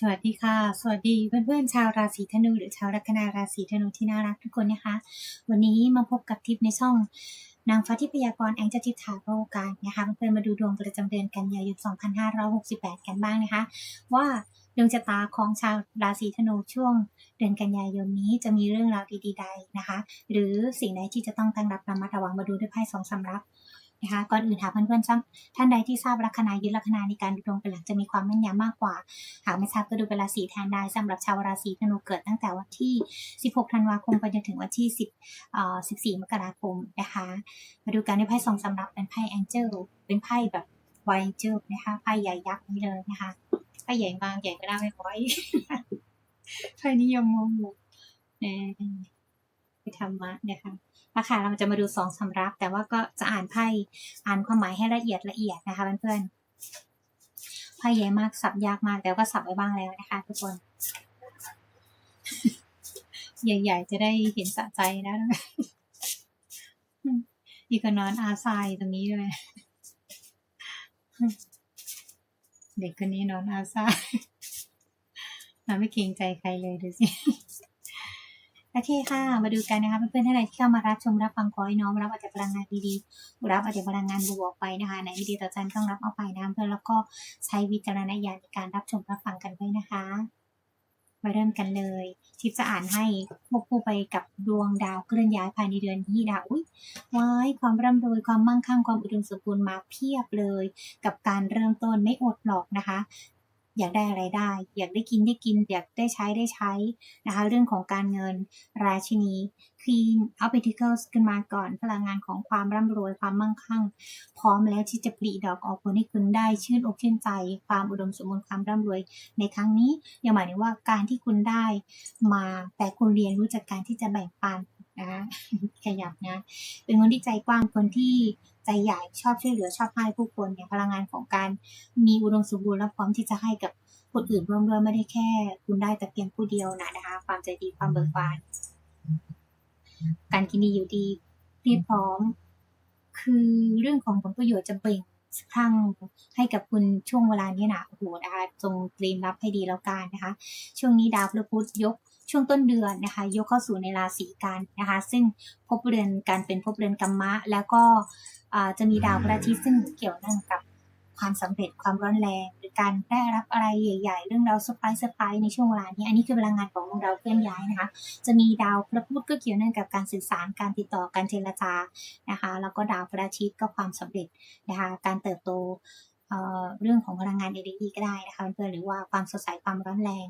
สวัสดีค่ะ สวัสดีเพื่อนๆชาวราศีธนู หรือชาวลัคนาราศีธนูที่น่ารักทุกคนนะคะ วันนี้มาพบกับทิปในช่อง นางฟ้าทิพยากรแองเจิลทิปถาโรกันนะคะเพื่อนๆมาดูดวงประจำเดือนกันยายน 2568 กันบ้างนะคะ ว่าดวงชะตาของชาวราศีธนูช่วงเดือนกันยายนนี้จะมีเรื่องราวดีๆใดนะคะ หรือสิ่งใดที่จะต้องตั้งรับระมัดระวังมาดูด้วยไพ่สองสำรับ นะคะก่อนอื่นถามเพื่อนๆท่านใดที่ทราบลัคนายึดลัคนาในการดูดวงเป็นหลักจะมีความแม่นยำมากกว่า หากไม่ทราบก็ดูเป็นราศีแทนได้สำหรับชาวราศีธนูเกิดตั้งแต่วันที่ 16 ธันวาคมไปจนถึงวันที่ 10เอ่อ14 มกราคมนะคะมาดูกันในไพ่สองสำรับเป็นไพ่แองเจิลเป็นไพ่แบบไวเจิลนะคะไพ่ใหญ่ยักษ์นี่เลยนะคะไพ่ใหญ่มากใหญ่ก็ได้ไม่พอไพ่นิยมงงเนี่ย ไปทำมานะคะมาค่ะเราจะมาดูสองสำรับ แต่ว่าก็จะอ่านไพ่อ่านความหมายให้ละเอียดละเอียดนะคะเพื่อนๆไพ่ใหญ่มากสับยากมากแต่ก็สับไปบ้างแล้วนะคะทุกคนใหญ่ๆจะได้เห็นสะใจนะอีกก็นอนอาทรายตรงนี้ด้วยเด็กคนนี้นอนอาทรายเราไม่เกรงใจใครเลยดูสิ โอเคค่ะ มาดูกันนะคะเพื่อนๆท่านใดที่เข้ามารับชมรับฟังขอให้น้อมรับเอาแต่พลังงานดีๆรับเอาแต่พลังงานบวกไปนะคะไหนไม่ดีต่อใจต้องรับเอาไปนะเพื่อนแล้วก็ใช้วิจารณญาณในการรับชมรับฟังกันด้วยนะคะมาเริ่มกันเลยทิปจะอ่านให้ควบคู่ไปกับดวงดาวเคลื่อนย้ายภายในเดือนนี้ดาวอุ้ยว้ายความร่ำรวยความมั่งคั่งความอุดมสมบูรณ์มาเพียบเลย กับการเริ่มต้นไม่อดหรอกนะคะ อยากได้อะไรได้ อยากได้กินได้กิน อยากได้ใช้ได้ใช้นะคะ เรื่องของการเงินราชินี Queen of Pentacles ขึ้นมาก่อนพลังงานของความร่ำรวยความมั่งคั่ง พร้อมแล้วที่จะปลีดอกออกผลให้คุณได้ชื่นอกชื่นใจ ความอุดมสมบูรณ์ความร่ำรวย ในครั้งนี้ยังหมายถึงว่าการที่คุณได้มาแต่คุณเรียนรู้จากการที่จะแบ่งปันนะคะขยับนะเป็นคนที่ใจกว้างคนที่ ใจใหญ่ชอบช่วยเหลือชอบให้ผู้คนเนี่ยพลังงานของการมีอุดมสมบูรณ์และพร้อมที่จะให้กับคนอื่นร่วมด้วยไม่ได้แค่ คุณได้แต่เพียงผู้เดียวนะนะคะ ความใจดีความเบิกบานการกินดีอยู่ดีเรียบพร้อม คือเรื่องของผลประโยชน์จะเบ่งพรั่งให้กับคุณช่วงเวลานี้นะโอ้โหนะคะจงเตรียมรับให้ดีแล้วกันนะคะ ช่วงนี้ดาวพฤหัสยก ช่วงต้นเดือนนะคะ ยกเข้าสู่ในราศีกันนะคะ ซึ่งภพเรือนการเป็นภพเรือนกัมมะ แล้วก็จะมีดาวพระอาทิตย์ซึ่งเกี่ยวเนื่องกับความสำเร็จความร้อนแรง หรือการได้รับอะไรใหญ่ ๆ เรื่องราวเซอร์ไพรส์เซอร์ไพรส์ในช่วงเวลานี้ อันนี้คือพลังงานของดวงดาวเคลื่อนย้ายนะคะ จะมีดาวพระพุธก็เกี่ยวเนื่องกับการสื่อสารการติดต่อการเจรจานะคะ แล้วก็ดาวพระอาทิตย์ก็ความสำเร็จนะคะ การเติบโต เรื่องของพลังงานดีๆก็ได้นะคะเพื่อนหรือว่าความสดใสความร้อนแรง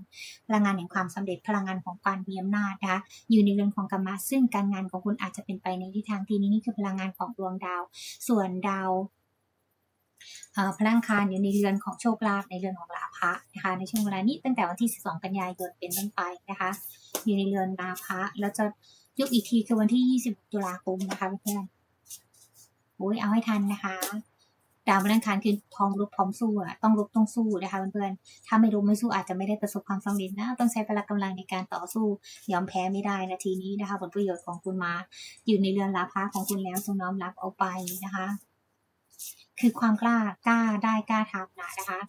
พลังงานแห่งความสำเร็จพลังงานของการมีอำนาจนะคะอยู่ในเรือนของกรรมะซึ่งการงานของคุณอาจจะเป็นไปในทิศทางที่นี้นี่คือพลังงานของดวงดาว ส่วนดาวพลังคารอยู่ในเรือนของโชคลาภในเรือนของลาภะนะคะในช่วงเวลานี้ตั้งแต่วันที่ 12 กันยายนเป็นต้นไปนะคะอยู่ในเรือนลาภะแล้วจะยกอีกทีคือวันที่26ตุลาคมนะคะเพื่อนๆโอ้ยเอาให้ทันนะคะ ดาวพลังคารคือพร้อมรบพร้อมสู้อะต้องรบต้องสู้นะคะเพื่อนๆถ้าไม่รบไม่สู้อาจจะไม่ได้ประสบความสำเร็จนะ ต้องใช้พละกำลังในการต่อสู้ยอมแพ้ไม่ได้นาทีนี้นะคะ ผลประโยชน์ของคุณมาอยู่ในเรือนลาภะของคุณแล้วจงน้อมรับเอาไปนะคะ คือความกล้ากล้าได้กล้าทำนะนะคะ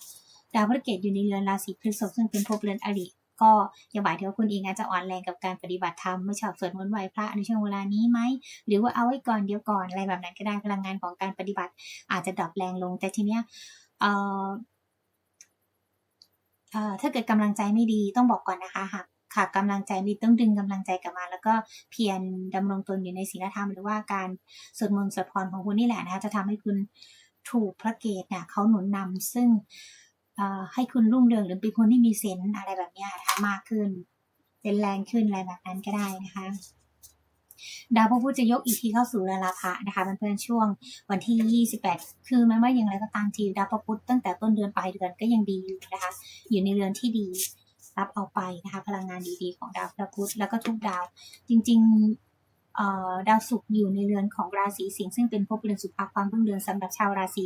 ดาวพฤหัสเกตอยู่ในเรือนราศีพฤษภซึ่งเป็นภพเรือนอริ ก็ยังหมายถึงว่าคุณเองอาจจะอ่อนแรงกับการปฏิบัติธรรมไม่ชอบสวดมนต์ไหว้พระในช่วงเวลานี้ไหมหรือว่าเอาไว้ก่อนเดี๋ยวก่อนอะไรแบบนั้นก็ได้พลังงานของการปฏิบัติ อาจจะดรอปแรงลง แต่ทีเนี้ยเอ่อเอ่อถ้าเกิดกำลังใจไม่ดีต้องบอกก่อนนะคะหากขาดกำลังใจมีต้องดึงกำลังใจกลับมา แล้วก็เพียรดำรงตนอยู่ในศีลธรรม หรือว่าการสวดมนต์สวดพรของคุณนี่แหละนะคะจะทำให้คุณถูกพระเกตเนี่ยเขาหนุนนำซึ่ง ให้คุณรุ่งเรืองหรือเป็นคนที่มีเซนส์อะไรแบบนี้นะคะมากขึ้นเป็นแรงขึ้นอะไรแบบนั้นก็ได้นะคะ ดาวพระพุธจะยกอีกทีเข้าสู่รือนลาภะนะคะเพื่อนๆช่วงวันที่ 28 คือมันว่าอย่างไรก็ตามทีดาวพระพุธตั้งแต่ต้นเดือนปลายเดือนก็ยังดีอยู่นะคะ อยู่ในเรือนที่ดีรับเอาไปนะคะพลังงานดีๆของดาวพระพุธแล้วก็ทุกดาวจริง ๆ ดาวศุกร์อยู่ในเรือนของราศีสิงห์ซึ่งเป็นภพเรือนสุภาความรุ่งเรืองสำหรับชาวราศี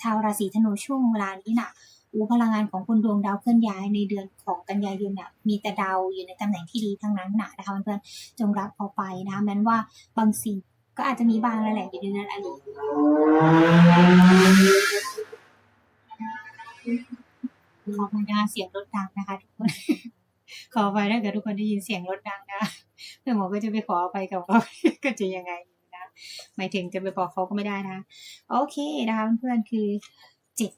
ชาวราศีธนูช่วงเวลานี้น่ะอูพลังงานของคุณดวงดาวเคลื่อนย้ายในเดือนของกันยายนเนี่ยมีแต่ดาวอยู่ในตำแหน่งที่ดีทั้งนั้นนะนะคะเพื่อนๆจงรับเอาไปนะแม้ว่าบางสิ่งก็อาจจะมีบางนั่นแหละอยู่ในนั้นอดีตขออภัยนะคะเสียงรถดังนะคะทุกคนขออภัยถ้าเกิดทุกคนได้ยินเสียงรถดัง นะเพื่อหมอก็จะไปขออภัยกับเขาก็จะยังไงนะหมายถึงจะไปบอกเขาก็ไม่ได้นะ โอเคนะคะเพื่อนๆคือเจ็ด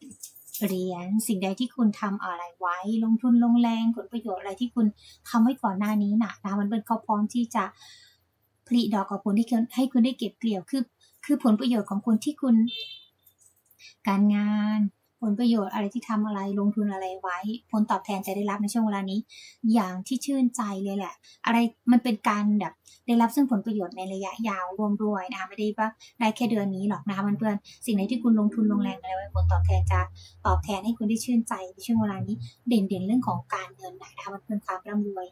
เหรียญสิ่งใดที่คุณทำอะไรไว้ ลงทุนลงแรงผลประโยชน์อะไรที่คุณทำไว้ก่อนหน้านี้นะนะคะมันเป็นเขาพร้อมที่จะผลิดอกกับผลที่คุณให้คุณได้เก็บเกี่ยวคือ คือผลประโยชน์ของคุณที่คุณ การงาน ผลประโยชน์อะไรที่ทำอะไรลงทุนอะไรไว้ ผลตอบแทนจะได้รับในช่วงเวลานี้ อย่างที่ชื่นใจเลยแหละ อะไรมันเป็นการแบบได้รับซึ่งผลประโยชน์ในระยะยาวรวมด้วยนะคะไม่ได้ว่าได้แค่เดือนนี้หรอกนะคะเพื่อนๆสิ่งไหนที่คุณลงทุนลงแรงอะไรไว้ผลตอบแทนจะตอบแทนให้คุณได้ชื่นใจในช่วงเวลานี้เด่นๆเรื่องของการเงินนะคะเพื่อนความร่ำรวย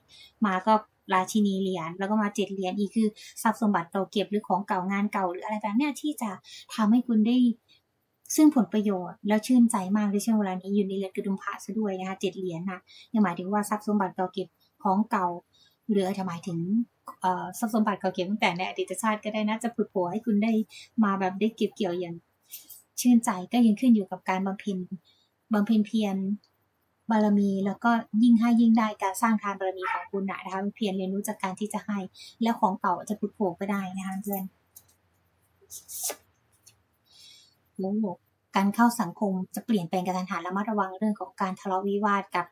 มาก็ราชินีเหรียญแล้วก็มาเจ็ดเหรียญอีกคือทรัพย์สมบัติเก่าเก็บหรือของเก่างานเก่าหรืออะไรแบบนี้ที่จะทำให้คุณได้ ซึ่งผลประโยชน์แล้วชื่นใจมากในช่วงเวลานี้อยู่ในเรือนกระดุมพระซะด้วยนะคะเจ็ดเหรียญนะยังหมายถึงว่าทรัพย์สมบัติเก่าเก็บของเก่าหรืออาจจะหมายถึงทรัพย์สมบัติเก่าเก็บตั้งแต่ในอดีตชาติก็ได้นะจะผุดโผล่ให้คุณได้มาแบบได้เก็บเกี่ยวอย่างชื่นใจก็ยังขึ้นอยู่กับการบำเพ็ญบำเพ็ญเพียรบารมีแล้วก็ยิ่งให้ยิ่งได้การสร้างทานบารมีของคุณนะคะเพียรเรียนรู้จากการที่จะให้ แล้วของเก่าจะผุดโผล่ก็ได้นะคะเพื่อน โอ้การเข้าสังคมจะเปลี่ยนแปลงกระทันหันระมัดระวังเรื่องของการทะเลาะวิวาทกับ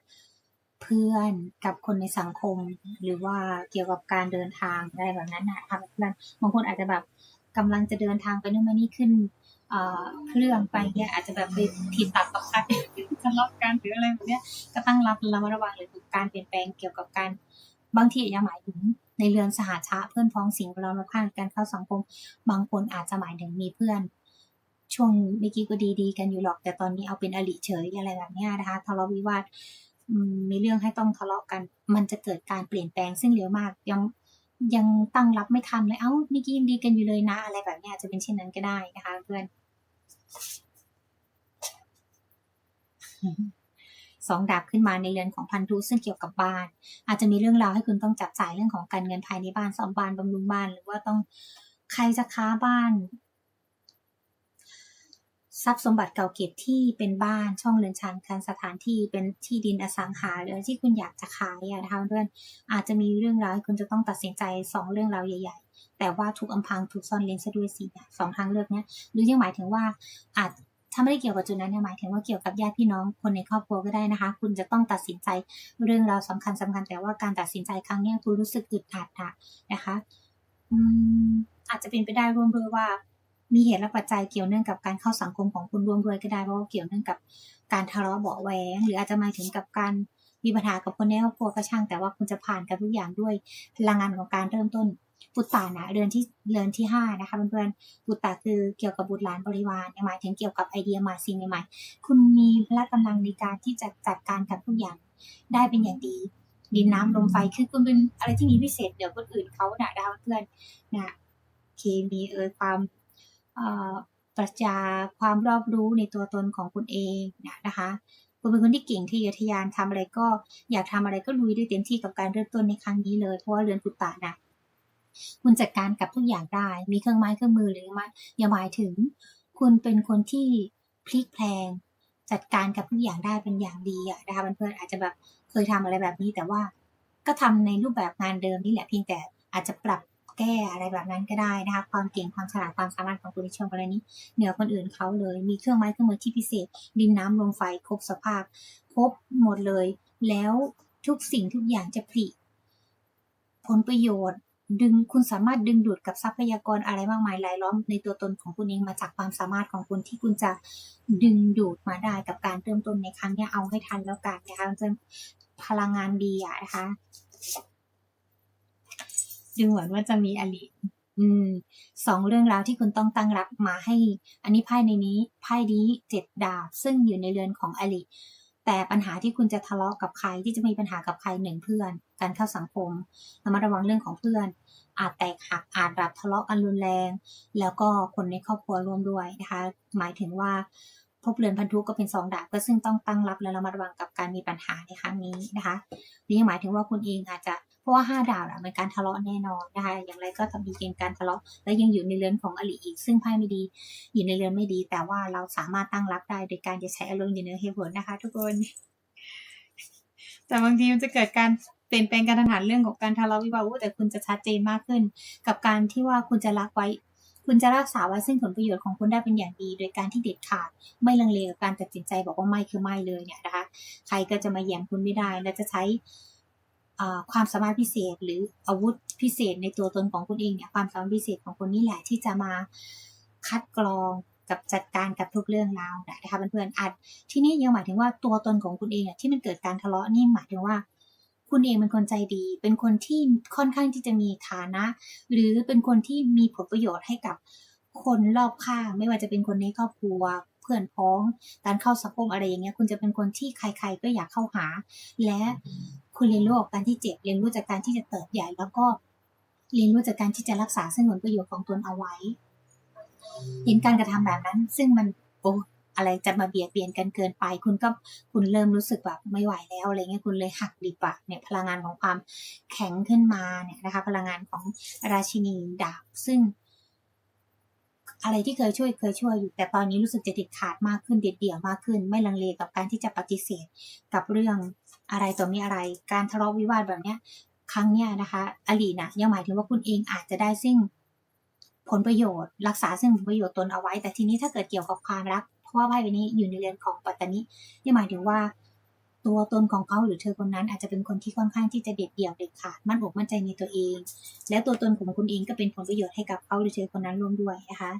เพื่อนกับคนในสังคม หรือว่าเกี่ยวกับการเดินทางอะไรแบบนั้นนะคะเพื่อนบางคนอาจจะแบบกำลังจะเดินทางไปนู่นมานี่ขึ้นเครื่องไปเนี่ยอาจจะแบบไปผิดตัดกับใครทะเลาะกันหรืออะไรแบบเนี้ยก็ตั้งรับระมัดระวังเลยกับการเปลี่ยนแปลงเกี่ยวกับการบางทีอาจจะหมายถึงในเรือนสหชาเพื่อนพ้องสิ่งเราเราผ่านการเข้าสังคม บางคนอาจจะหมายถึงมีเพื่อน ช่วงเมื่อกี้ก็ดีๆกันอยู่หรอก แต่ตอนนี้เอาเป็นอริเฉยอะไรแบบนี้นะคะทะเลาะวิวาทมีเรื่องให้ต้องทะเลาะกัน มันจะเกิดการเปลี่ยนแปลงซึ่งเร็วมากยังยังตั้งรับไม่ทันเลย เอ้าเมื่อกี้ยังดีกันอยู่เลยนะ อะไรแบบนี้อาจจะเป็นเช่นนั้นก็ได้นะคะเพื่อนสองดาบขึ้นมาในเรือนของพันธุซึ่งเกี่ยวกับบ้าน อาจจะมีเรื่องราวให้คุณต้องจับจ่ายเรื่องของการเงินภายในบ้านซ่อมบ้านบำรุงบ้าน หรือว่าต้องใครจะค้าบ้าน ทรัพย์สมบัติเก่าเก็บที่เป็นบ้านช่องเรือนชานการสถานที่เป็นที่ดินอสังหาหรือที่คุณอยากจะขายอะนะคะเพื่อนอาจจะมีเรื่องราวคุณจะต้องตัดสินใจสองเรื่องราวใหญ่ ๆ แต่ว่าถูกอำพรางถูกซ่อนเลนซะด้วยสิเนี่ยสองทางเลือกเนี้ยหรือยังหมายถึงว่าอาจถ้าไม่ได้เกี่ยวกับจุดนั้นเนี่ยหมายถึงว่าเกี่ยวกับญาติพี่น้องคนในครอบครัวก็ได้นะคะ คุณจะต้องตัดสินใจเรื่องราวสำคัญสำคัญแต่ว่าการตัดสินใจครั้งเนี้ยคุณรู้สึกอึดอัดอะนะคะ อืมอาจจะเป็นไปได้ร่วมด้วยว่า มีเหตุและปัจจัยเกี่ยวเนื่องกับการเข้าสังคมของคุณร่วมด้วยก็ได้เพราะว่าเกี่ยวเนื่องกับการทะเลาะเบาะแว้งหรืออาจจะมาถึงกับการมีปัญหากับคนในครอบครัวก็ช่าง แต่ว่าคุณจะผ่านกับทุกอย่างด้วยพลังงานของการเริ่มต้นปุตตานะเดือนที่เดือนที่ห้านะคะเพื่อนๆบุตรตาคือเกี่ยวกับบุตรหลานบริวารหมายถึงเกี่ยวกับไอเดียใหม่สิ่งใหม่ๆคุณมีพละกำลังในการที่จะจัดการกับทุกอย่างได้เป็นอย่างดีดินน้ำลมไฟคือคุณเป็นอะไรที่มีพิเศษเดี๋ยวคนอื่นเขาน่ะดาวเพื่อนนะเคมีเอ่ยความ ปรัชญาความรอบรู้ในตัวตนของคุณเองนะคะ คุณเป็นคนที่เก่งที่ยทยานทำอะไรก็อยากทำอะไรก็ลุยด้วยเต็มที่กับการเริ่มต้นในครั้งนี้เลย เพราะว่าเรือนปุตตะนะคุณจัดการกับทุกอย่างได้ มีเครื่องไม้เครื่องมือหรือไม่อย่าหมายถึง คุณเป็นคนที่พลิกแพลง จัดการกับทุกอย่างได้เป็นอย่างดีอะนะคะเพื่อนๆอาจจะแบบเคยทำอะไรแบบนี้แต่ว่า ก็ทำในรูปแบบงานเดิมนี่แหละเพียงแต่อาจจะปรับ แก้อะไรแบบนั้นก็ได้นะคะ ความเก่งความฉลาดความสามารถของคุณในช่วงเวลานี้เหนือคนอื่นเขาเลย มีเครื่องไม้เครื่องมือที่พิเศษ ดินน้ำลมไฟครบสภาพ ครบหมดเลย แล้วทุกสิ่งทุกอย่างจะผลิผลประโยชน์ดึงคุณสามารถดึงดูดกับทรัพยากรอะไรมากมายรายล้อมในตัวตนของคุณเองมาจากความสามารถของคุณที่คุณจะดึงดูดมาได้กับการเริ่มต้นในครั้งนี้เอาให้ทันแล้วกันนะคะจะพลังงานดีอะนะคะ ดูเหมือนว่าจะมีอลิอืมสองเรื่องราวที่คุณต้องตั้งรับมาให้ อันนี้ไพ่ในนี้ไพ่นี้เจ็ดดาบ ซึ่งอยู่ในเรือนของอลิแต่ปัญหาที่คุณจะทะเลาะกับใครที่จะมีปัญหากับใครหนึ่งเพื่อน การเข้าสังคมระมัดระวังเรื่องของเพื่อน อาจแตกหักอาจแบบทะเลาะกันรุนแรง แล้วก็คนในครอบครัวร่วมด้วยนะคะ หมายถึงว่าพบเรือนพันธุก็เป็นสองดาบก็ซึ่งต้องตั้งรับและระมัดระวังกับการมีปัญหาในครั้งนี้นะคะนี่หมายถึงว่าคุณเองอาจจะ ราะว่าห้าดาวอะเป็นการทะเลาะแน่นอนนะคะอย่างไรก็ทำมีเกณฑ์การทะเลาะและยังอยู่ในเรือนของอลิอีก ซึ่งไพ่ไม่ดีอยู่ในเรือนไม่ดี แต่ว่าเราสามารถตั้งรับได้โดยการจะใช้อารมณ์อยู่ในเหตุผลนะคะ ทุกคน แต่บางทีมันจะเกิดการเปลี่ยนแปลงการทันหันเรื่องของการทะเลาะวิวาทแต่คุณจะชัดเจนมากขึ้น กับการที่ว่าคุณจะรักไว้ คุณจะรักษาไว้ซึ่งผลประโยชน์ของคุณได้เป็นอย่างดี โดยการที่เด็ดขาด ไม่ลังเลกับการตัดสินใจบอกว่าไม่คือไม่เลยเนี่ยนะคะ ใครก็จะมาแย่งคุณไม่ได้และจะใช้ ความสามารถพิเศษ หรืออาวุธพิเศษในตัวตนของคุณเองเนี่ยความสามารถพิเศษของคุณนี่แหละที่จะมาคัดกรองกับจัดการกับทุกเรื่องราวนะคะเพื่อนๆอัดที่นี่ยังหมายถึงว่าตัวตนของคุณเองอะที่มันเกิดการทะเลาะนี่หมายถึงว่า คุณเองเป็นคนใจดี เป็นคนที่ค่อนข้างที่จะมีฐานะ หรือเป็นคนที่มีผลประโยชน์ให้กับคนรอบข้าง ไม่ว่าจะเป็นคนในครอบครัวเพื่อนพ้องการเข้าสังคมอะไรอย่างเงี้ยคุณจะเป็นคนที่ใคร ๆ ก็อยากเข้าหา และ คุณเรียนรู้จากการที่เจ็บ เรียนรู้จากการที่จะเติบใหญ่ แล้วก็เรียนรู้จากการที่จะรักษาซึ่งผลประโยชน์ของตนเอาไว้ เห็นการกระทำแบบนั้น ซึ่งมันโอ้อะไรจะมาเบียดเบียนกันเกินไป คุณก็คุณเริ่มรู้สึกแบบไม่ไหวแล้วอะไรเงี้ยคุณเลยหักดิบอะเนี่ยพลังงานของความแข็งขึ้นมาเนี่ยนะคะ พลังงานของราชินีดาบซึ่ง อะไรที่เคยช่วยเคยช่วยอยู่ แต่ตอนนี้รู้สึกจะติดขาดมากขึ้นเด็ดเดี่ยวมากขึ้น ไม่ลังเลกับการที่จะปฏิเสธกับเรื่อง อะไรต่อมีอะไร การทะเลาะวิวาทแบบเนี้ยครั้งเนี้ยนะคะอลีนะยังหมายถึงว่าคุณเองอาจจะได้ซึ่งผลประโยชน์ รักษาซึ่งผลประโยชน์ตนเอาไว้ แต่ทีนี้ถ้าเกิดเกี่ยวกับความรัก เพราะว่าไพ่ใบนี้อยู่ในเรือนของปัตตานีนี่หมายถึงว่าตัวตนของเขาหรือเธอคนนั้นอาจจะเป็นคนที่ค่อนข้างที่จะเด็ดเดี่ยวเด็ดขาดมั่นอกมั่นใจในตัวเอง และตัวตนของคุณเองก็เป็นผลประโยชน์ให้กับเขาหรือเธอคนนั้นร่วมด้วยนะคะ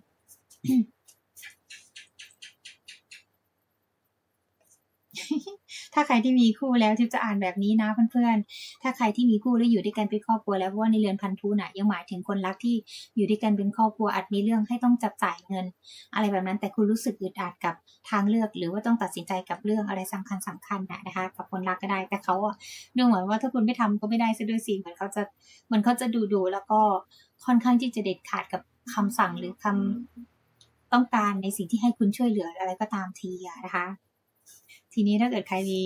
ถ้าใครที่มีคู่แล้วที่จะอ่านแบบนี้นะเพื่อนๆ ถ้าใครที่มีคู่แล้วอยู่ด้วยกันเป็นครอบครัวแล้วเพราะว่าในเรือนพันธุน่ะยังหมายถึงคนรักที่อยู่ด้วยกันเป็นครอบครัวอาจมีเรื่องให้ต้องจับจ่ายเงิน อะไรแบบนั้นแต่คุณรู้สึกอึดอัดกับทางเลือก หรือว่าต้องตัดสินใจกับเรื่องอะไรสำคัญสำคัญนะนะคะ กับคนรักก็ได้แต่เขาอะดูเหมือนว่าถ้าคุณไม่ทำก็ไม่ได้ซะด้วยสิเหมือนเขาจะเหมือนเขาจะดูดูแล้วก็ค่อนข้างที่จะเด็ดขาดกับคำสั่งหรือคำต้องการในสิ่งที่ให้คุณช่วยเหลืออะไรก็ตามทีอะนะคะ ทีนี้ถ้าเกิดใครมี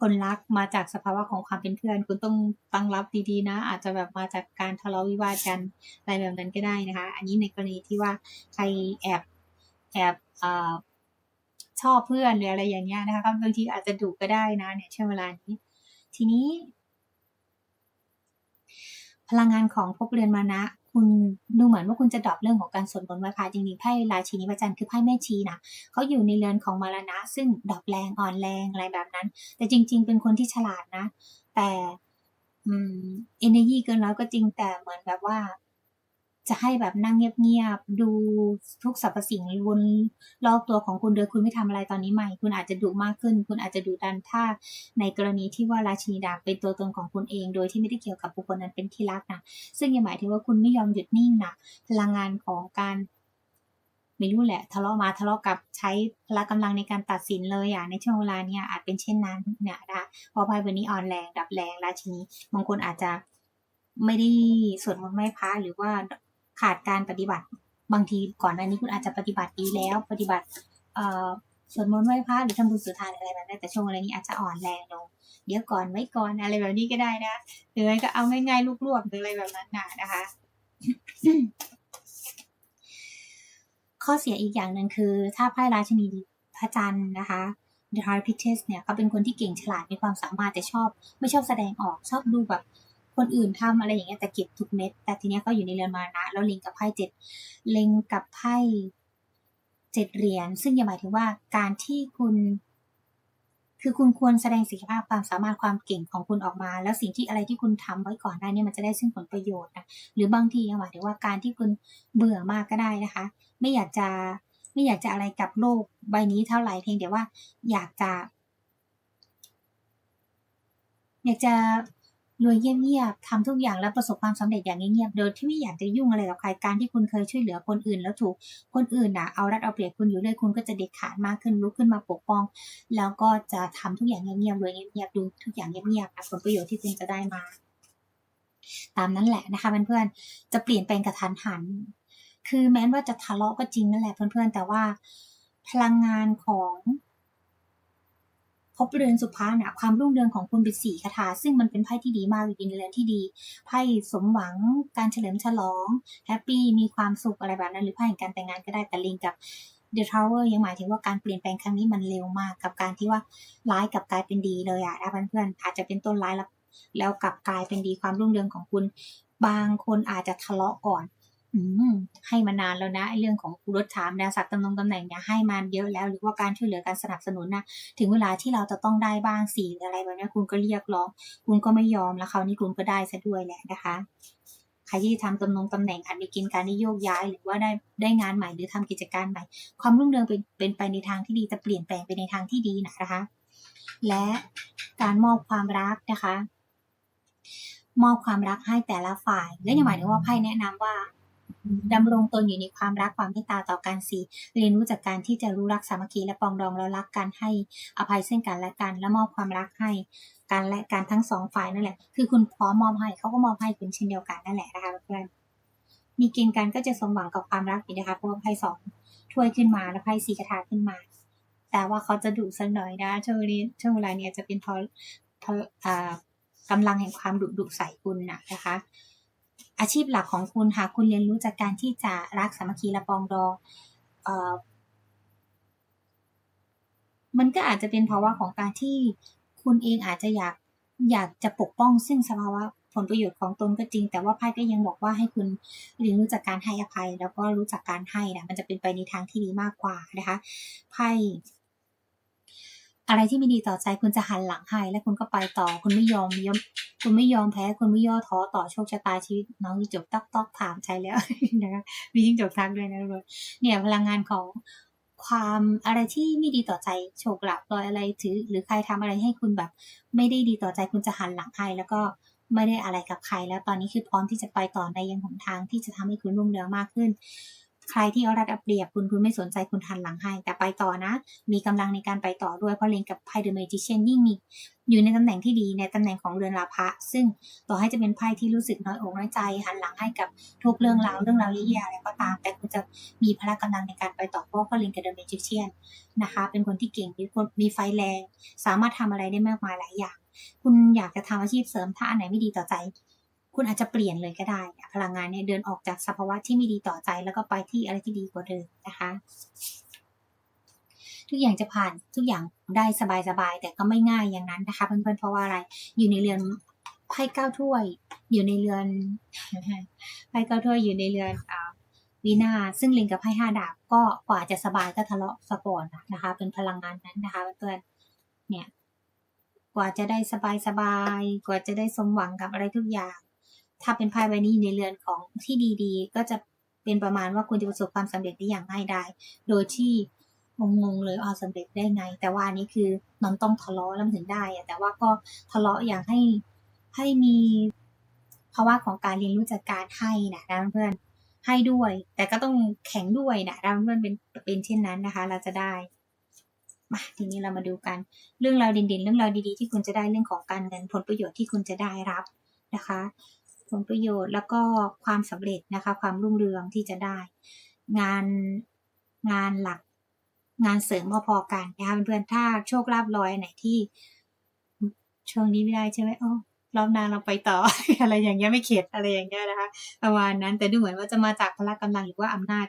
คนรักมาจากสภาวะของความเป็นเพื่อน คุณต้องตั้งรับดีๆนะ อาจจะแบบมาจากการทะเลาะวิวาทกันอะไรแบบนั้นก็ได้นะคะ อันนี้ในกรณีที่ว่าใครแอบแอบอชอบเพื่อนหรืออะไรอย่างเงี้ยนะคะบางทีอาจจะดุก็ได้นะเนี่ยช่วงเวลานี้ ทีนี้ พลังงานของภพเรือนมานะ คุณดูเหมือนว่าคุณจะดรอปเรื่องของการสวดมนต์ไหว้พระจริงๆไพ่ราชินีประจันคือไพ่แม่ชีนะเขาอยู่ในเรือนของมรณะ ซึ่งดรอปแรงอ่อนแรงอะไรแบบนั้น แต่จริง ๆ เป็นคนที่ฉลาดนะ แต่อืมเอเนจีเกินร้อยก็จริงแต่เหมือนแบบว่า จะให้แบบนั่งเงียบๆดูทุกสรรพสิ่งวนรอบตัวของคุณโดยคุณไม่ทำอะไรตอนนี้ใหม่ คุณอาจจะดุมากขึ้น คุณอาจจะดุดันถ้าในกรณีที่ว่าราชินีดาบเป็นตัวตนของคุณเอง โดยที่ไม่ได้เกี่ยวกับบุคคลนั้นเป็นที่รักนะซึ่งยังหมายถึงว่าคุณไม่ยอมหยุดนิ่งนะพลังงานของการไม่รู้แหละทะเลาะมาทะเลาะกับใช้พละกำลังในการตัดสินเลยอะในช่วงเวลาเนี้ยอาจเป็นเช่นนั้นเนี่ยนะพอไพ่วันนี้อ่อนแรงดับแรงราชินีบางคนอาจจะไม่ได้สวดมนต์ไหว้พระหรือว่า ขาดการปฏิบัติ บางทีก่อนหน้านี้คุณอาจจะปฏิบัติดีแล้ว ปฏิบัติสวดมนต์ไหว้พระหรือทำบุญสุทานอะไรแบบนั้แต่ช่วงอะไรนี้อาจจะอ่อนแรงลงเดี๋ยวก่อนไว้ก่อนอะไรแบบนี้ก็ได้นะหรือไม่ก็เอาง่ายๆลูกๆหรืออะไรแบบนั้นนะคะ ข้อเสียอีกอย่างหนึ่งคือ ถ้าไพ่ราชนีพระจันทร์นะคะ The Hard Pitches เนี่ยเขาเป็นคนที่เก่งฉลาดมีความสามารถแต่ชอบ ไม่ชอบแสดงออกชอบดูแบบ คนอื่นทำอะไรอย่างเงี้ยแต่เก็บทุกเม็ด แต่ทีเนี้ยก็อยู่ในเรือนมานะแล้วเล็งกับไพ่เจ็ดเล็งกับไพ่เจ็ดเหรียญซึ่งยังหมายถึงว่าการที่คุณคือคุณควรแสดงศักยภาพความสามารถความเก่งของคุณออกมา แล้วสิ่งที่อะไรที่คุณทำไว้ก่อนได้นี่มันจะได้ซึ่งผลประโยชน์นะหรือบางทียังหมายถึงว่าการที่คุณเบื่อมากก็ได้นะคะ ไม่อยากจะไม่อยากจะอะไรกับโลกใบนี้เท่าไหร่เพียงแต่ว่าอยากจะ อยากจะ รวยเงียบๆทำทุกอย่างแล้วประสบความสำเร็จอย่างเงียบๆโดยที่ไม่อยากจะยุ่งอะไรกับใครการที่คุณเคยช่วยเหลือคนอื่น แล้วถูกคนอื่นนะเอารัดเอาเปรียบคุณอยู่เลยคุณก็จะเด็ดขาดมากขึ้นลุกขึ้นมาปกป้อง แล้วก็จะทำทุกอย่างเงียบๆรวยเงียบๆดูทุกอย่างเงียบๆผลประโยชน์ที่คุณจะได้มา ตามนั้นแหละนะคะเพื่อนๆจะเปลี่ยนแปลงกระทันหัน คือแม้ว่าจะทะเลาะก็จริงนั่นแหละเพื่อนๆแต่ว่าพลังงานของ พบเรือนสุภาเนี่ยความรุ่งเรืองของคุณเป็นสี่คาถา ซึ่งมันเป็นไพ่ที่ดีมากเป็นเรือนที่ดี ไพ่สมหวัง การเฉลิมฉลอง แฮปปี้ มีความสุขอะไรแบบนั้น หรือไพ่แห่งการแต่งงานก็ได้แต่ลิงกับ The Tower ยังหมายถึงว่าการเปลี่ยนแปลงครั้งนี้มันเร็วมาก กับการที่ว่าร้ายกับกลายเป็นดีเลยอะนะเพื่อนๆอาจจะเป็นต้นร้ายแล้วแล้วกลับกลายเป็นดีความรุ่งเรืองของคุณ บางคนอาจจะทะเลาะก่อน ให้มานานแล้วนะเรื่องของรถถามดาศักดิ์ตำแหน่งตำแหน่งเนี่ยให้มาเยอะแล้วหรือว่าการช่วยเหลือการสนับสนุนนะถึงเวลาที่เราจะต้องได้บ้างสิหรือะไรแบบนี้คุณก็เรียกร้อง คุณก็ไม่ยอมแล้วคราวนี้คุณก็ได้ซะด้วยแหละนะคะใครที่ทำตำแหน่งตำแหน่งอาจมีกินการได้โยกย้าย หรือว่าได้ได้งานใหม่หรือทำกิจการใหม่ ความรุ่งเรืองเป็นเป็นไปในทางที่ดีจะเปลี่ยนแปลงไปในทางที่ดีนะคะ และการมอบความรักนะคะ มอบความรักให้แต่ละฝ่ายและยังหมายถึงว่าไพ่แนะนำว่า ดำรงตนอยู่ในความรักความเมตตาต่อกันสีเรียนรู้จากการที่จะรู้รักสามัคคีและปองดองแล้วรักกันให้อภัยซึ่งกันและกันและมอบความรักให้กันและกันทั้งสองฝ่ายนั่นแหละ คือคุณพร้อมมอบให้เขาก็มอบให้คุณเช่นเดียวกันนั่นแหละนะคะเพื่อนมีเกณฑ์การก็จะสมหวังกับความรักนะคะเพราะว่าไพ่สองถ้วยขึ้นมาแล้วไพ่สีกระถาขึ้นมา แต่ว่าเขาจะดุสักหน่อยนะช่วงนี้ช่วงเวลาเนี้ยจะเป็นเพราะเพราะอ่ากำลังแห่งความดุดุใส่คุณนะนะคะ อาชีพหลักของคุณหากคุณเรียนรู้จากการที่จะรักสามัคคีและปองดองมันก็อาจจะเป็นภาวะของการที่คุณเองอาจจะอยากอยากจะปกป้อง ซึ่งสภาวะผลประโยชน์ของตนก็จริง แต่ว่าไพ่ก็ยังบอกว่าให้คุณเรียนรู้จากการให้อภัย แล้วก็รู้จักการให้นะมันจะเป็นไปในทางที่ดีมากกว่านะคะไพ่ อะไรที่ไม่ดีต่อใจคุณจะหันหลังให้ และคุณก็ไปต่อ คุณไม่ยอมยอมคุณไม่ยอมแพ้ คุณไม่ย่อท้อต่อโชคชะตาชีวิต น้องจิ้งจกต๊อกตอกถามใช่แล้วนะคะมีจิ้งจกทักด้วยนะทุกคนเนี่ยพลังงานของความอะไรที่ไม่ดีต่อใจโชคลาภลอยอะไรถือ หรือใครทำอะไรให้คุณแบบ ไม่ได้ดีต่อใจคุณจะหันหลังให้แล้วก็ไม่ได้อะไรกับใคร แล้วตอนนี้คือพร้อมที่จะไปต่อในยังหนทางที่จะทำให้คุณรุ่งเรืองมากขึ้น ใครที่เอารัดเอาเปรียบคุณคุณไม่สนใจคุณทันหลังให้ แต่ไปต่อนะ มีกำลังในการไปต่อด้วยเพราะเลงกับไพ่เดอะเมจิเชนยิ่งมี อยู่ในตำแหน่งที่ดีในตำแหน่งของเรือนลาภะซึ่งต่อให้จะเป็นไพ่ที่รู้สึกน้อยอกน้อยใจหันหลังให้กับทุกเรื่องราวเรื่องราวแย่ๆอะไรก็ตาม แต่คุณจะมีพละกำลังในการไปต่อเพราะว่าเลงกับเดอะเมจิเชนนะคะ เป็นคนที่เก่งมีคนมีไฟแรง สามารถทำอะไรได้มากมายหลายอย่าง คุณอยากจะทำอาชีพเสริมถ้าอันไหนไม่ดีต่อใจ คุณอาจจะเปลี่ยนเลยก็ได้ พลังงานเนี่ยเดินออกจากสภาวะที่ไม่ดีต่อใจ แล้วก็ไปที่อะไรที่ดีกว่าเดิมนะคะ ทุกอย่างจะผ่านทุกอย่างได้สบายๆแต่ก็ไม่ง่ายอย่างนั้นนะคะเพื่อนๆเพราะว่าอะไรอยู่ในเรือนไพ่เก้าถ้วย อยู่ในเรือนไพ่เก้าถ้วยอยู่ในเรือนอ่าวีนาซึ่งลิงกับไพ่ห้าดาบก็กว่าจะสบายก็ทะเลาะสะก่อนนะคะ เป็นพลังงานนั้นนะคะเพื่อนเนี่ยกว่าจะได้สบายๆกว่าจะได้สมหวังกับอะไรทุกอย่าง ถ้าเป็นไพ่ใบนี้ในเรือนของที่ดีๆ ก็จะเป็นประมาณว่าคุณจะประสบความสำเร็จได้อย่างง่ายดายโดยที่งงๆเลยอ๋อสำเร็จได้ไง แต่ว่าอันนี้คือน้องต้องทะเลาะแล้วมันถึงได้อะแต่ว่าก็ทะเลาะอย่างให้ให้มีภาวะของการเรียนรู้จากการให้นะนะเพื่อนให้ด้วย แต่ก็ต้องแข็งด้วยนะนะเพื่อนเป็นเป็นเช่นนั้นนะคะ เราจะได้มาทีนี้เรามาดูกัน เรื่องราวเด่นๆ เรื่องราวดีๆ ที่คุณจะได้เรื่องของการเงินผลประโยชน์ที่คุณจะได้รับนะคะ ลประโยชน์ แล้วก็ความสำเร็จนะคะ ความรุ่งเรืองที่จะได้ งานงานหลักงานเสริมพอๆกันนะคะเพื่อนๆถ้าโชคลาภลอยไหนที่ ช่วงนี้ไม่ได้ใช่ไหมอ๋อรอบหน้าเราไปต่อ อะไรอย่างเงี้ยไม่เข็ดอะไรอย่างเงี้ยนะคะประมาณนั้นแต่ดูเหมือนว่าจะมาจากพละกำลังหรือว่าอำนาจ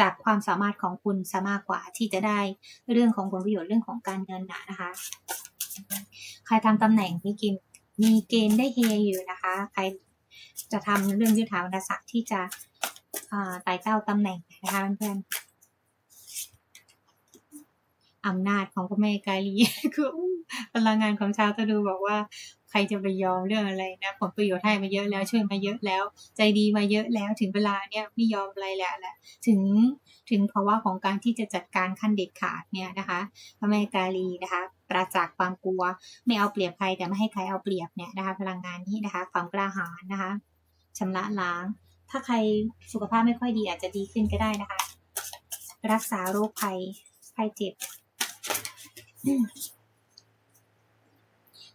จากความสามารถของคุณซะมากกว่าที่จะได้เรื่องของผลประโยชน์เรื่องของการเงินนะนะคะ ใครทำตำแหน่งมีเกณฑ์มีเกณฑ์ได้เฮอยู่นะคะ ใคร จะทำเรื่องยุทธาวันศักดิ์ที่จะอ่าไต่เต้าตำแหน่งนะคะเพื่อนอำนาจของพระแม่กาลีคือพลังงานของชาวตะดูบอกว่า ใครจะไปยอมเรื่องอะไรนะผลประโยชน์ให้มาเยอะแล้วช่วยมาเยอะแล้ว ใจดีมาเยอะแล้วถึงเวลาเนี่ยไม่ยอมอะไรแล้วแหละถึงถึงภาวะของการที่จะจัดการขั้นเด็ดขาดเนี่ยนะคะพระแม่กาลีนะคะปราจากความกลัวไม่เอาเปรียบใครแต่ไม่ให้ใครเอาเปรียบเนี่ยนะคะ พลังงานนี้นะคะความกล้าหาญนะคะชำระล้าง ถ้าใครสุขภาพไม่ค่อยดีอาจจะดีขึ้นก็ได้นะคะ รักษาโรคภัยภัยเจ็บ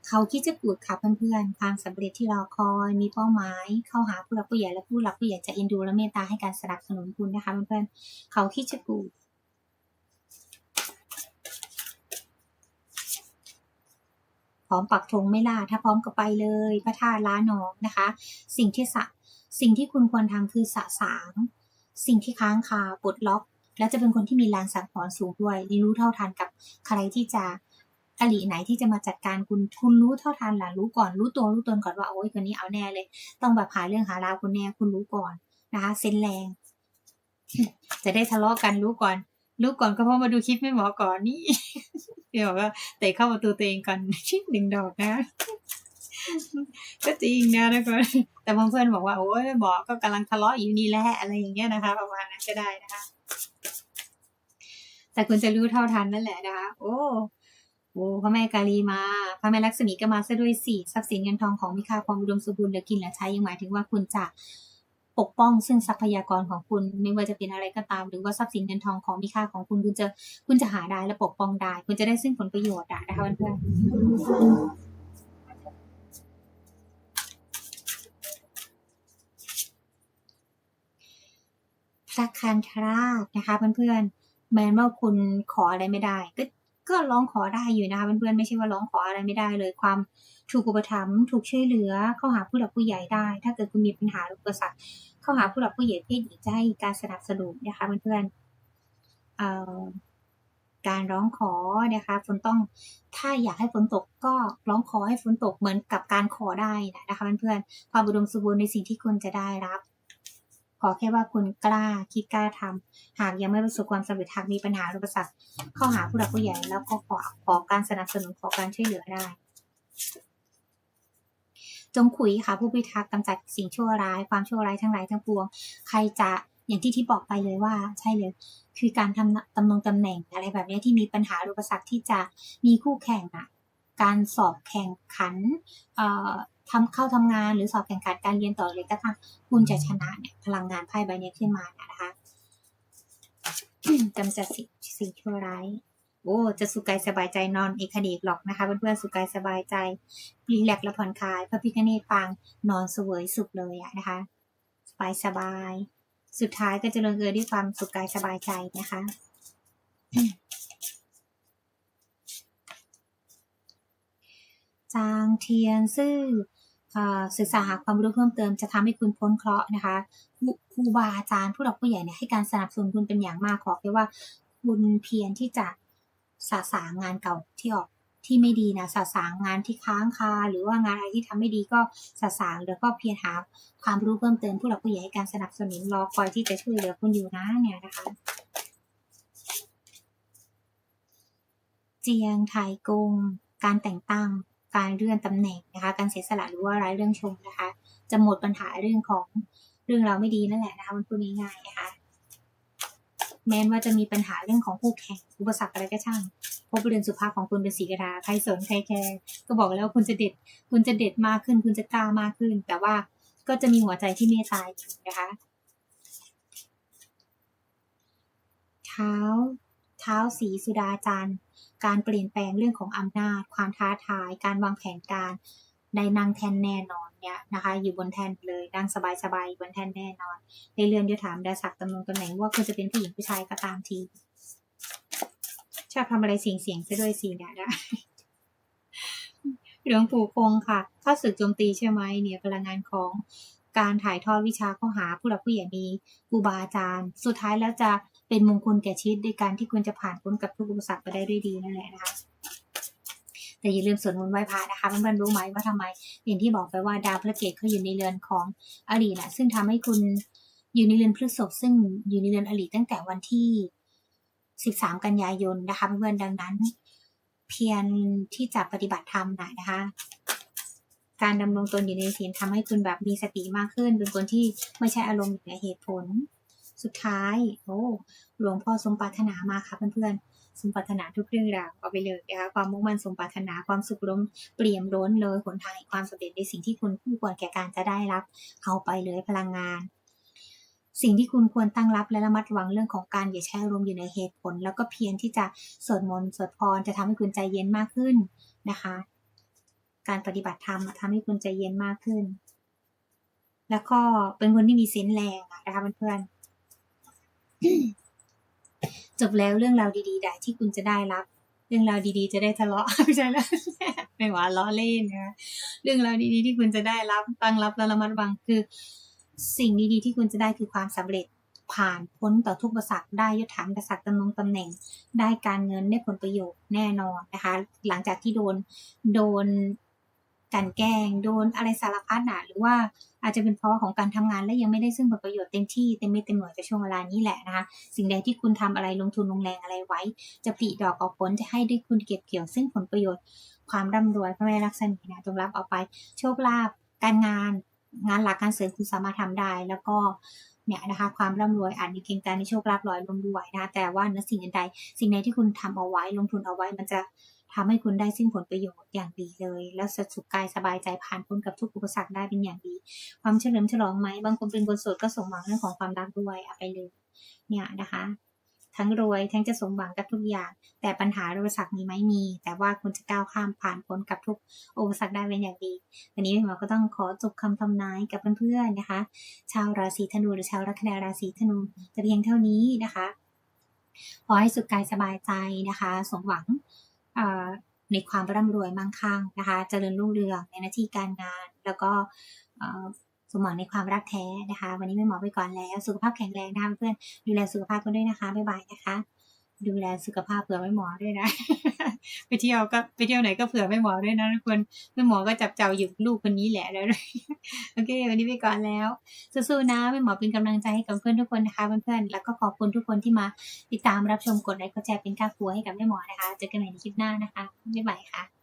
เขาคิดจะกูดค่ะเพื่อนๆ ความสำเร็จที่รอคอยมีเป้าหมาย เข้าหาผู้รักผู้ใหญ่และผู้รักผู้ใหญ่จะเอ็นดูและเมตตาให้การสนับสนุนคุณนะคะเพื่อนๆ เขาคิดจะกูดพร้อมปักธงไม่ล่าถ้าพร้อมก็ไปเลยพระธาตุล้านองนะคะ สิ่งที่สะสิ่งที่คุณควรทำคือสะสาง สิ่งที่ค้างคาปลดล็อก แล้วจะเป็นคนที่มีแรงสังหรณ์สูงด้วยรู้เท่าทันกับใครที่จะ อลีไหนที่จะมาจัดการคุณคุณรู้เท่าทันหล่ะรู้ก่อนรู้ตัวรู้ตนก่อนว่าโอ้ยคนนี้เอาแน่เลย ต้องแบบหาเรื่องหาราวคุณแน่คุณรู้ก่อนนะคะเซนแรง จะได้ทะเลาะกันรู้ก่อน รู้ก่อนก็เพราะมาดูคลิปไม่หมอก่อนนี่เดี๋ยวบอกว่าเตะเข้าประตูตัวเองก่อนชิดหนึ่งดอกนะก็จริงนะทุกคนแต่บางเพื่อนบอกว่าโอ้ยหมอก็กำลังทะเลาะอยู่นี่แหละอะไรอย่างเงี้ยนะคะ ประมาณนั้นก็ได้นะคะ แต่คุณจะรู้เท่าทันนั่นแหละนะคะ โอ้ โอ้พระแม่กาลีมา พระแม่ลักษมีก็มาซะด้วยสี่ทรัพย์สินเงินทองของมีค่าความอุดมสมบูรณ์เหลือกินเหลือใช้ยังหมายถึงว่าคุณจะปกป้องซึ่งทรัพยากรของคุณไม่ว่าจะเป็นอะไรก็ตาม หรือว่าทรัพย์สินเงินทองของมีค่าของคุณคุณจะคุณจะหาได้และปกป้องได้ คุณจะได้ซึ่งผลประโยชน์อะนะคะเพื่อนพระคันธราชนะคะเพื่อนๆแม้ว่าคุณขออะไรไม่ได้ก็ ก็ร้องขอได้อยู่นะคะเพื่อนๆไม่ใช่ว่าร้องขออะไรไม่ได้เลยความถูกอุปถัมภ์ถูกช่วยเหลือ เข้าหาผู้หลักผู้ใหญ่ได้ ถ้าเกิดคุณมีปัญหาหรืออุปสรรคเข้าหาผู้หลักผู้ใหญ่เพศหญิงจะให้การสนับสนุนนะคะเพื่อนๆการร้องขอนะคะฝนต้องถ้าอยากให้ฝนตกก็ร้องขอให้ฝนตกเหมือนกับการขอได้นะคะเพื่อนๆความอุดมสมบูรณ์ในสิ่งที่คุณจะได้รับ ขอแค่ว่าคุณกล้าคิดกล้าทำหากยังไม่ประสบความสำเร็จหากมีปัญหาอุปสรรคเข้าหาผู้หลักผู้ใหญ่ แล้วก็ขอขอการสนับสนุนขอการช่วยเหลือได้ จงขุยค่ะผู้พิทักษ์กำจัดสิ่งชั่วร้าย ความชั่วร้ายทั้งหลายทั้งปวง ใครจะอย่างที่ที่บอกไปเลยว่า ใช่เลย คือการทำตำแหน่งตำแหน่งอะไรแบบนี้ที่มีปัญหาอุปสรรคที่จะมีคู่แข่งอะการสอบแข่งขันเอ่อ ทำเข้าทำงานหรือสอบแข่งขันการเรียนต่อเลยก็ตามคุณจะชนะเนี่ยพลังงานไพ่ใบนี้ขึ้นมานะคะกำจัดสิ่งสิ่งชั่วร้ายโอ้จะสุขกายสบายใจนอนเอกเดกหรอกนะคะเพื่อนๆสุขกายสบายใจรีแลกและผ่อนคลายพระพิฆเนศปางนอนสวยสุขเลยอะนะคะสบายสบาย สุดท้ายก็จะลงเอยด้วยความสุขกายสบายใจนะคะจางเทียนซื่อ ศึกษาหาความรู้เพิ่มเติมจะทำให้คุณพ้นเคราะห์นะคะครูบาอาจารย์ผู้หลักผู้ใหญ่เนี่ยให้การสนับสนุนคุณเป็นอย่างมากขอแค่ว่าคุณเพียรที่จะสาสางงานเก่าที่ออกที่ไม่ดีนะสาสางงานที่ค้างคาหรือว่างานอะไรที่ทำไม่ดีก็สาสางแล้วก็เพียรหาความรู้เพิ่มเติมผู้หลักผู้ใหญ่ให้การสนับสนุนรอคอยที่จะช่วยเหลือคุณอยู่นะเนี่ยนะคะเจียงไทยกง การแต่งตั้ง การเลื่อนตำแหน่งนะคะ การเสียสละหรือว่าร้ายเรื่องชงนะคะ จะหมดปัญหาเรื่องของเรื่องเราไม่ดีนั่นแหละนะคะมันพูดง่ายๆนะคะ แม้ว่าจะมีปัญหาเรื่องของคู่แข่งอุปสรรคอะไรก็ช่างพบเรือนสุภาพของคุณเป็นสีกระดาใครสนใครแคร์ก็บอกแล้วคุณจะเด็ด คุณจะเด็ดมากขึ้น คุณจะกล้ามากขึ้น แต่ว่าก็จะมีหัวใจที่เมตตาอยู่นะคะเท้าเท้าสีสุดาจันทร์ การเปลี่ยนแปลงเรื่องของอำนาจ ความท้าทาย การวางแผนการได้นั่งแทนแน่นอนเนี่ยนะคะอยู่บนแทนเลยนั่งสบายๆบนแทนแน่นอนได้เลื่อนยศถามด้สักตำแหน่งตำแหน่งว่าคุณจะเป็นผู้หญิงผู้ชายก็ตามทีชอบทำอะไรเสียงๆซะด้วยสิเนี่ยนะหลวงปู่คงค่ะถ้าศึกโจมตีใช่ไหมเนี่ยพลังงานของการถ่ายทอดวิชาข้าหาผู้หลักผู้ใหญ่มีครูบาอาจารย์ สุดท้ายแล้วจะ เป็นมงคลแก่ชีวิตในการที่คุณจะผ่านพ้นกับทุกอุปสรรคไปได้ด้วยดีนั่นแหละนะคะแต่อย่าลืมสวดมนต์ไหว้พระนะคะเพื่อนๆรู้ไหมว่าทำไมอย่างที่บอกไปว่าดาวพระเกตเขาอยู่ในเรือนของอรินะซึ่งทำให้คุณอยู่ในเรือนพฤษภซึ่งอยู่ในเรือนอริตั้งแต่วันที่ 13 กันยายนนะคะเพื่อนๆดังนั้น เพียรที่จะปฏิบัติธรรมนะคะ การดำรงตนอยู่ในศีลทำให้คุณแบบมีสติมากขึ้น เป็นคนที่ไม่ใช่อารมณ์เหนือเหตุผล สุดท้าย โอ้หลวงพ่อสมปรารถนามาค่ะเพื่อนๆสมปรารถนาทุกเรื่องราวเอาไปเลยนะคะความมุ่งมั่นสมปรารถนาความสุขล้มเปลี่ยมล้นเลยหนทางความสำเร็จในสิ่งที่คุณคู่ควรแก่การจะได้รับ เอาไปเลยพลังงาน สิ่งที่คุณควรตั้งรับและระมัดระวังเรื่องของการอย่าใช้อารมณ์อยู่ในเหตุผล แล้วก็เพียรที่จะสวดมนต์สวดพรจะทำให้คุณใจเย็นมากขึ้นนะคะการปฏิบัติธรรมทำให้คุณใจเย็นมากขึ้น แล้วก็เป็นคนที่มีเซนส์แรงนะคะเพื่อนๆ จบแล้วเรื่องราวดีๆใดที่คุณจะได้รับ เรื่องราวดีๆ จะได้ทะเลาะไม่ใช่แล้วไม่ว่าล้อเล่นนะเรื่องราวดีๆ ที่คุณจะได้รับตั้งรับและระมัดระวังคือ สิ่งดีๆที่คุณจะได้คือความสำเร็จผ่านพ้นต่อทุกอุปสรรคได้ยศถานกษัตริย์ตำแหน่งตำแหน่ง ได้การเงินได้ผลประโยชน์แน่นอนนะคะ หลังจากที่โดนโดน กลันแกล้งโดนอะไรสารพัดนะหรือว่าอาจจะเป็นเพราะของการทำงานและยังไม่ได้ซึ่งผลประโยชน์เต็มที่เต็มเม็ดเต็มหน่วยกับช่วงเวลานี้แหละนะคะ สิ่งใดที่คุณทำอะไรลงทุนลงแรงอะไรไว้ จะผลิดอกออกผลจะให้ได้คุณเก็บเกี่ยวซึ่งผลประโยชน์ ความร่ำรวยพระแม่ลักษมีนะจงรับเอาไปโชคลาภการงาน งานหลักการเสริมคุณสามารถทำได้แล้วก็เนี่ยนะคะความร่ำรวยอาจมีเกณฑ์การในโชคลาภลอยลมด้วยนะคะแต่ว่าเนื้อสิ่งใดสิ่งใดที่คุณทำเอาไว้ลงทุนเอาไว้มันจะ ทำให้คุณได้ซึ่งผลประโยชน์อย่างดีเลย แล้วสุขกายสบายใจผ่านพ้นกับทุกอุปสรรคได้เป็นอย่างดี ความเฉลิมฉลองไหมบางคนเป็นคนโสดก็สมหวังเรื่องของความรักด้วยเอาไปเลยเนี่ยนะคะ ทั้งรวยทั้งจะสมหวังกับทุกอย่าง แต่ปัญหาอุปสรรคมีไหมมี แต่ว่าคุณจะก้าวข้ามผ่านพ้นกับทุกอุปสรรคได้เป็นอย่างดี วันนี้หมอก็ต้องขอจบคำทำนายกับเพื่อนๆนะคะ ชาวราศีธนูหรือชาวลัคนาราศีธนูแต่เพียงเท่านี้นะคะขอให้สุขกายสบายใจนะคะ สมหวัง ในความร่ำรวยมั่งคั่งนะคะเจริญรุ่งเรืองในหน้าที่การงาน แล้วก็สมหวังในความรักแท้นะคะ วันนี้แม่หมอไปก่อนแล้ว สุขภาพแข็งแรงนะคะเพื่อนดูแลสุขภาพกันด้วยนะคะบ๊ายบายนะคะ ดูแลสุขภาพเผื่อไม่หมอด้วยนะ ไปเที่ยวก็ไปเที่ยวไหนก็เผื่อไม่หมอด้วยนะทุกคนไม่หมอก็จับเจ้าอยู่ลูกคนนี้แหละแล้วโอเค วันนี้ไปก่อนแล้วสู้ๆนะไม่หมอเป็นกำลังใจให้กับเพื่อนทุกคนนะคะเพื่อนๆแล้วก็ขอบคุณทุกคนที่มาติดตามรับชมกดไลค์กดแชร์เป็นค่าครัวให้กับแม่หมอนะคะเจอกันใหม่ในคลิปหน้านะคะบ๊ายบายค่ะ